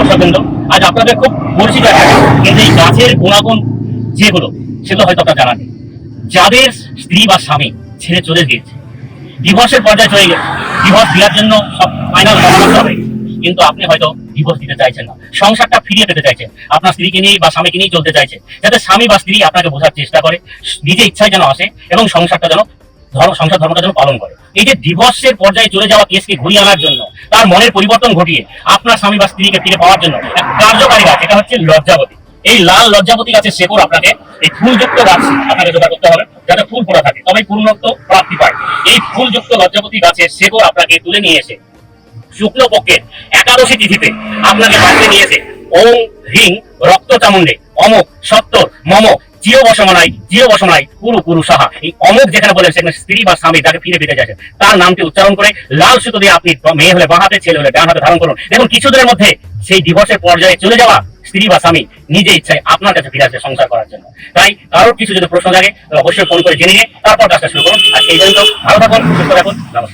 দর্শকবৃন্দ আজ আপনাদের খুব পরিচিত কিন্তু এই গাছের গুণাগুণ যেগুলো, সেগুলো হয়তো আপনার জানা যাদের স্ত্রী বা স্বামী ছেড়ে চলে গিয়েছে ডিভোর্সের পর্যায়ে চলে গেছে ডিভোর্স দেওয়ার জন্য সব ফাইনাল হবে। কিন্তু আপনি হয়তো ডিভোর্স দিতে চাইছেন না। সংসারটা ফিরিয়ে পেতে চাইছেন। আপনার স্ত্রীকে নিয়ে বা স্বামীকে নিয়ে চলতে চাইছে যাতে স্বামী বা স্ত্রী আপনাকে বোঝার চেষ্টা করে নিজে ইচ্ছায় যেন আসে এবং সংসারটা যেন ধর্ম, সংসার ধর্মটা যেন পালন করে। এই যে ডিভোর্সের পর্যায়ে চলে যাওয়া কেসকে ঘুরিয়ে আনার জন্য, তার মনের পরিবর্তন ঘটিয়ে আপনার স্বামী বা স্ত্রীকে ফিরে পাওয়ার জন্য এক কার্যকারী গাছ এটা হচ্ছে লজ্জাবতী। এই লাল লজ্জাবতী গাছের শেকড় আপনাকে এই ফুলযুক্ত গাছ আপনাকে জোগাড় করতে হবে, যাতে ফুল ফোটা থাকে, তবেই পূর্ণত্ব প্রাপ্তি পায়। এই ফুলযুক্ত লজ্জাবতী গাছের শেকড় আপনাকে তুলে নিয়ে এসে শুক্ল পক্ষের একাদশী তিথিতে আপনাকে বাড়িতে নিয়ে এসে ওম, হ্রিং, রক্ত চামুন্ডে অমক সত্তর, মম জিও বসমানাই জিও বসমানাই পুরু পুরু সাহা এই অমুক যেখানে বলেন সেখানে স্ত্রী বা স্বামী যাকে ফিরে পেতে চাইছেন তার নামটি উচ্চারণ করে লাল সুতো দিয়ে আপনি মেয়ে হলে বাঁ হাতে, ছেলে হলে ডান হাতে ধারণ করুন। দেখুন, কিছুদিনের মধ্যে সেই ডিভোর্সের পর্যায়ে চলে যাওয়া স্ত্রী বা স্বামী নিজে ইচ্ছায় আপনার কাছে ফিরে আসে সংসার করার জন্য। তাই কারোর কিছু যদি প্রশ্ন থাকে অবশ্যই ফোন করে জেনে নিয়ে তারপর কাজটা শুরু করুন। আর এই পর্যন্ত ভালো থাকুন, সুস্থ থাকুন, নমস্কার।